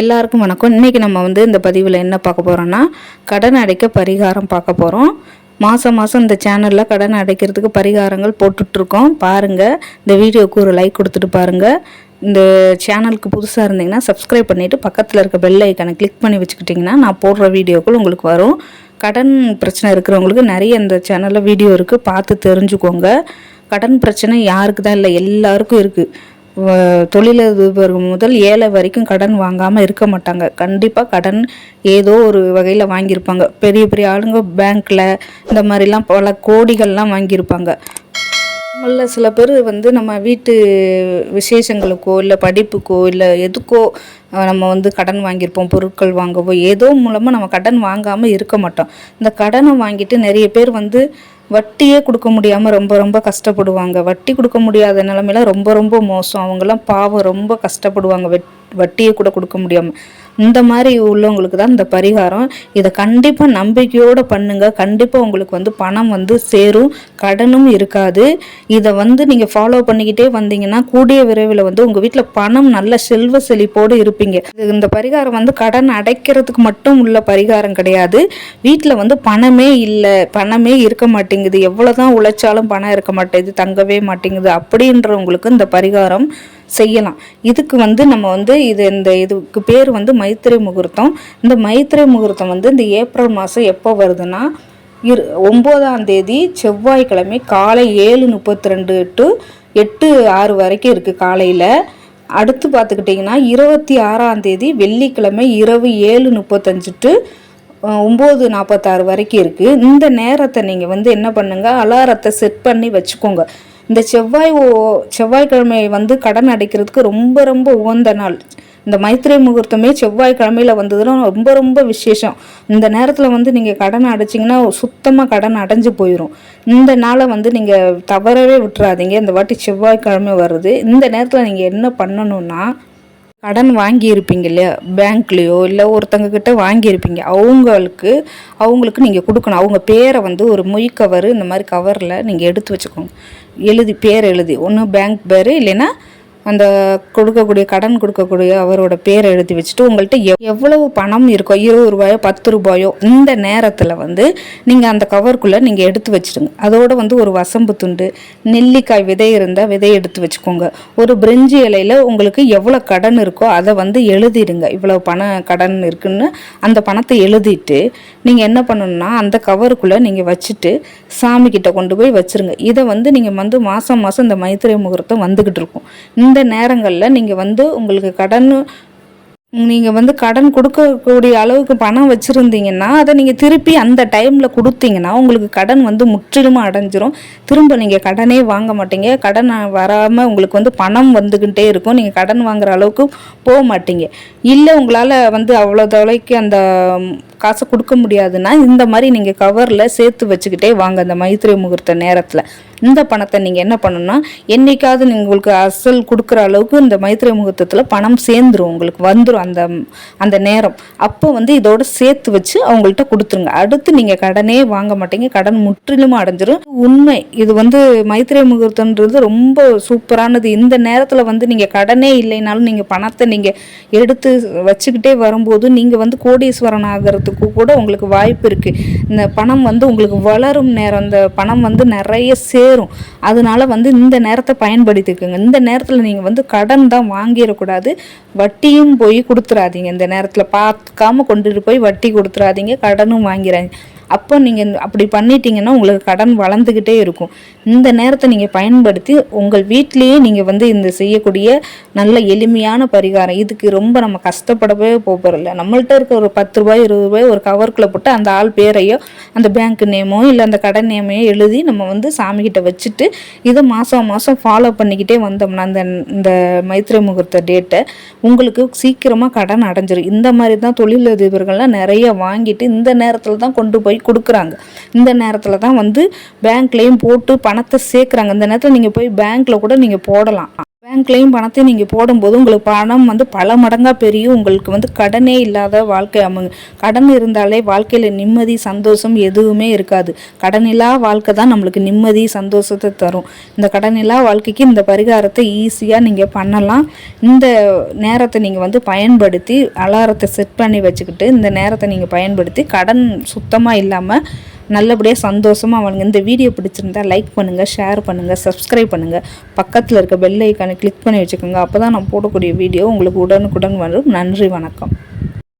எல்லாருக்கும் வணக்கம். இன்றைக்கி நம்ம வந்து இந்த பதிவில் என்ன பார்க்க போகிறோன்னா கடன் அடைக்க பரிகாரம் பார்க்க போகிறோம் மாதம் மாதம் இந்த சேனலில் கடன் அடைக்கிறதுக்கு பரிகாரங்கள் போட்டுட்ருக்கோம். பாருங்கள் இந்த வீடியோவுக்கு ஒரு லைக் கொடுத்துட்டு பாருங்கள் இந்த சேனலுக்கு புதுசாக இருந்தீங்கன்னா சப்ஸ்கிரைப் பண்ணிவிட்டு பக்கத்தில் இருக்க பெல் ஐக்கனை கிளிக் பண்ணி வச்சுக்கிட்டிங்கன்னா நான் போடுற வீடியோக்கள் உங்களுக்கு வரும். கடன் பிரச்சனை இருக்கிறவங்களுக்கு நிறைய இந்த சேனலில் வீடியோ இருக்குது பார்த்து தெரிஞ்சுக்கோங்க. கடன் பிரச்சனை யாருக்கு தான் இல்லை எல்லாருக்கும் இருக்குது தொழிலதிபர் முதல் ஏழை வரைக்கும் கடன் வாங்காமல் இருக்க மாட்டாங்க. கண்டிப்பாக கடன் ஏதோ ஒரு வகையில் வாங்கியிருப்பாங்க. பெரிய பெரிய ஆளுங்க பேங்க்கில் இந்த மாதிரிலாம் பல கோடிகள்லாம் வாங்கியிருப்பாங்க. நம்மள சில பேர் வந்து நம்ம வீட்டு விசேஷங்களுக்கோ இல்லை படிப்புக்கோ இல்லை எதுக்கோ நம்ம வந்து கடன் வாங்கியிருப்போம் பொருட்கள் வாங்கவோ ஏதோ மூலமாக நம்ம கடன் வாங்காமல் இருக்க மாட்டோம். இந்த கடனை வாங்கிட்டு நிறைய பேர் வந்து வட்டியே கொடுக்க முடியாமல் ரொம்ப ரொம்ப கஷ்டப்படுவாங்க. வட்டி கொடுக்க முடியாத நிலமையில ரொம்ப ரொம்ப மோசம். அவங்கெல்லாம் பாவம் ரொம்ப கஷ்டப்படுவாங்க. வெட் வட்டியை கூட கொடுக்க முடியாமல் இந்த மாதிரி உள்ளவங்களுக்கு தான் இந்த பரிகாரம். இதை கண்டிப்பாக நம்பிக்கையோடு பண்ணுங்க. கண்டிப்பாக உங்களுக்கு வந்து பணம் வந்து சேரும். கடனும் இருக்காது. இதை வந்து நீங்கள் ஃபாலோ பண்ணிக்கிட்டே வந்தீங்கன்னா கூடிய விரைவில் வந்து உங்கள் வீட்டில் பணம் நல்ல செல்வ செழிப்போடு இருப்பீங்க. இந்த பரிகாரம் வந்து கடன் அடைக்கிறதுக்கு மட்டும் உள்ள பரிகாரம் கிடையாது. வீட்டில் வந்து பணமே இல்லை. பணமே இருக்க மாட்டேங்குது. எவ்வளோ தான் உழைச்சாலும் பணம் இருக்க மாட்டேங்குது. தங்கவே மாட்டேங்குது. அப்படின்றவங்களுக்கு இந்த பரிகாரம் செய்யலாம். இதுக்கு வந்து நம்ம வந்து இது இந்த இதுக்கு பேர் வந்து மைத்திரை முகூர்த்தம். இந்த மைத்திரை முகூர்த்தம் வந்து இந்த ஏப்ரல் மாதம் எப்போ வருதுன்னா இரு ஒம்போதாம் தேதி செவ்வாய்க்கிழமை காலை ஏழு முப்பத்தி ரெண்டு டு எட்டு ஆறு வரைக்கும் இருக்குது காலையில். அடுத்து பார்த்துக்கிட்டிங்கன்னா இருபத்தி ஆறாம் தேதி வெள்ளிக்கிழமை இரவு ஏழு முப்பத்தஞ்சு டு ஒம்பது நாற்பத்தாறு வரைக்கும் இருக்குது இந்த நேரத்தை நீங்கள் வந்து என்ன பண்ணுங்கள் அலாரத்தை செட் பண்ணி வச்சுக்கோங்க. இந்த செவ்வாய் ஓ- செவ்வாய்க்கிழமை வந்து கடன் அடைக்கிறதுக்கு ரொம்ப ரொம்ப உகந்த நாள். இந்த மைத்திரை முகூர்த்தமே செவ்வாய்க்கிழமையில் வந்ததுன்னா ரொம்ப ரொம்ப விசேஷம். இந்த நேரத்தில் வந்து நீங்கள் கடன் அடைச்சிங்கன்னா சுத்தமாக கடன் அடைஞ்சு போயிடும் இந்த நாளை வந்து நீங்கள் தவறவே விட்டுறாதீங்க. இந்த வாட்டி செவ்வாய்க்கிழமை வருது. இந்த நேரத்தில் நீங்கள் என்ன பண்ணணும்னா கடன் வாங்கியிருப்பீங்க இல்லையா? பேங்க்லேயோ இல்லை ஒருத்தங்க கிட்ட வாங்கியிருப்பீங்க. அவங்களுக்கு அவங்களுக்கு நீங்கள் கொடுக்கணும். அவங்க பேரை வந்து ஒரு மொய் கவர் இந்த மாதிரி கவரில் நீங்கள் எடுத்து வச்சுக்கோங்க. எழுதி பேர் எழுதி. ஒன்று பேங்க் பேர் இல்லைன்னா அந்த கொடுக்கக்கூடிய கடன் கொடுக்கக்கூடிய அவரோட பேரை எழுதி வச்சுட்டு உங்கள்கிட்ட எவ் எவ்வளவு பணம் இருக்கோ இருபது ரூபாயோ பத்து ரூபாயோ இந்த நேரத்தில் வந்து நீங்கள் அந்த கவருக்குள்ளே நீங்கள் எடுத்து வச்சிடுங்க. அதோடு வந்து ஒரு வசம்பு துண்டு நெல்லிக்காய் விதை இருந்தால் விதை எடுத்து வச்சுக்கோங்க. ஒரு பிரிஞ்சி இலையில் உங்களுக்கு எவ்வளோ கடன் இருக்கோ அதை வந்து எழுதிடுங்க. இவ்வளோ பண கடன் இருக்குன்னு அந்த பணத்தை எழுதிட்டு நீங்கள் என்ன பண்ணணும்னா அந்த கவருக்குள்ளே நீங்கள் வச்சுட்டு சாமிக்கிட்ட கொண்டு போய் வச்சுருங்க. இதை வந்து நீங்கள் வந்து மாதம் மாதம் இந்த மைத்திரை முகூர்த்தம் வந்துக்கிட்டு இருக்கும். இந்த நேரங்களில் நீங்கள் வந்து உங்களுக்கு கடன் நீங்கள் வந்து கடன் கொடுக்கக்கூடிய அளவுக்கு பணம் வச்சுருந்தீங்கன்னா அதை நீங்கள் திருப்பி அந்த டைமில் கொடுத்தீங்கன்னா உங்களுக்கு கடன் வந்து முற்றிலுமாக அடைஞ்சிரும். திரும்ப நீங்கள் கடனே வாங்க மாட்டீங்க. கடன் வராமல் உங்களுக்கு வந்து பணம் வந்துக்கிட்டே இருக்கும். நீங்கள் கடன் வாங்குற அளவுக்கு போக மாட்டீங்க. இல்லை உங்களால் வந்து அவ்வளோ தொலைக்கு அந்த காசை கொடுக்க முடியாதுன்னா இந்த மாதிரி நீங்கள் கவரில் சேர்த்து வச்சுக்கிட்டே வாங்க. அந்த மைத்திரி முகூர்த்த நேரத்தில் இந்த பணத்தை நீங்கள் என்ன பண்ணணும்னா என்றைக்காவது நீங்கள் உங்களுக்கு அசல் கொடுக்குற அளவுக்கு இந்த மைத்திரி முகூர்த்தத்தில் பணம் சேர்ந்துரும். உங்களுக்கு வந்துடும் அந்த அந்த நேரம். அப்போ வந்து இதோட சேர்த்து வச்சு அவங்கள்ட்ட கொடுத்துருங்க. அடுத்து நீங்கள் கடனே வாங்க மாட்டீங்க. கடன் முற்றிலுமா அடைஞ்சிரும். உண்மை. இது வந்து மைத்திரை முகூர்த்தன்றது ரொம்ப சூப்பரானது. இந்த நேரத்தில் வந்து நீங்கள் கடனே இல்லைனாலும் நீங்கள் பணத்தை நீங்கள் எடுத்து வச்சுக்கிட்டே வரும்போது நீங்கள் வந்து கோடீஸ்வரன் ஆகிறதுக்கு கூட உங்களுக்கு வாய்ப்பு இருக்குது இந்த பணம் வந்து உங்களுக்கு வளரும் நேரம். இந்த பணம் வந்து நிறைய சேரும். அதனால வந்து இந்த நேரத்தை பயன்படுத்திக்கோங்க. இந்த நேரத்தில் நீங்கள் வந்து கடன் தான் வாங்கிடக்கூடாது. வட்டியும் போய் கொடுத்துறாதீங்க. இந்த நேரத்தில் பார்க்காம கொண்டுட்டு போய் வட்டி கொடுத்துறாதீங்க. கடனும் வாங்கிறாங்க அப்போ நீங்கள் அப்படி பண்ணிட்டீங்கன்னா உங்களுக்கு கடன் வளர்ந்துக்கிட்டே இருக்கும். இந்த நேரத்தை நீங்கள் பயன்படுத்தி உங்கள் வீட்டிலேயே நீங்கள் வந்து இந்த செய்யக்கூடிய நல்ல எளிமையான பரிகாரம். இதுக்கு ரொம்ப நம்ம கஷ்டப்படவே போகிறதில்ல நம்மள்ட்ட இருக்க ஒரு பத்து ரூபாய் இருபது ரூபாய் ஒரு கவருக்குள்ளே போட்டு அந்த ஆள் பேரையோ அந்த பேங்க் நேமோ இல்லை அந்த கடன் நேமையோ எழுதி நம்ம வந்து சாமிகிட்ட வச்சுட்டு இதை மாதம் மாதம் ஃபாலோ பண்ணிக்கிட்டே வந்தோம்னா அந்த இந்த மைத்திரை முகூர்த்த டேட்டை உங்களுக்கு சீக்கிரமாக கடன் அடைஞ்சிடும் இந்த மாதிரி தான் தொழிலதிபர்கள்லாம் நிறைய வாங்கிட்டு இந்த நேரத்தில் தான் கொண்டு போய் கொடுக்குறாங்க. இந்த நேரத்தில் தான் வந்து பேங்க்லேயும் போட்டு பணத்தை சேர்க்குறாங்க. இந்த நேரத்தில் நீங்கள் போய் பேங்க்கில் கூட நீங்கள் போடலாம். பேங்க்லேயும் பணத்தை நீங்கள் போடும்போது உங்களுக்கு பணம் வந்து பல மடங்காக பெரியும். உங்களுக்கு வந்து கடனே இல்லாத வாழ்க்கை அமைங்க கடன் இருந்தாலே வாழ்க்கையில் நிம்மதி சந்தோஷம் எதுவுமே இருக்காது. கடனில்லா வாழ்க்கை தான் நம்மளுக்கு நிம்மதி சந்தோஷத்தை தரும். இந்த கடனில்லா வாழ்க்கைக்கு இந்த பரிகாரத்தை ஈஸியாக நீங்கள் பண்ணலாம். இந்த நேரத்தை நீங்கள் வந்து பயன்படுத்தி அலாரத்தை செட் பண்ணி வச்சுக்கிட்டு இந்த நேரத்தை நீங்கள் பயன்படுத்தி கடன் சுத்தமாக இல்லாமல் நல்லபடியாக சந்தோஷமாக அவனுங்க இந்த வீடியோ பிடிச்சிருந்தா லைக் பண்ணுங்கள் ஷேர் பண்ணுங்கள் சப்ஸ்கிரைப் பண்ணுங்கள் பக்கத்தில் இருக்க பெல் ஐக்கானை கிளிக் பண்ணி வச்சுக்கோங்க. அப்போ தான் நான் போடக்கூடிய வீடியோ உங்களுக்கு உடனுக்குடன் வரும். நன்றி வணக்கம்.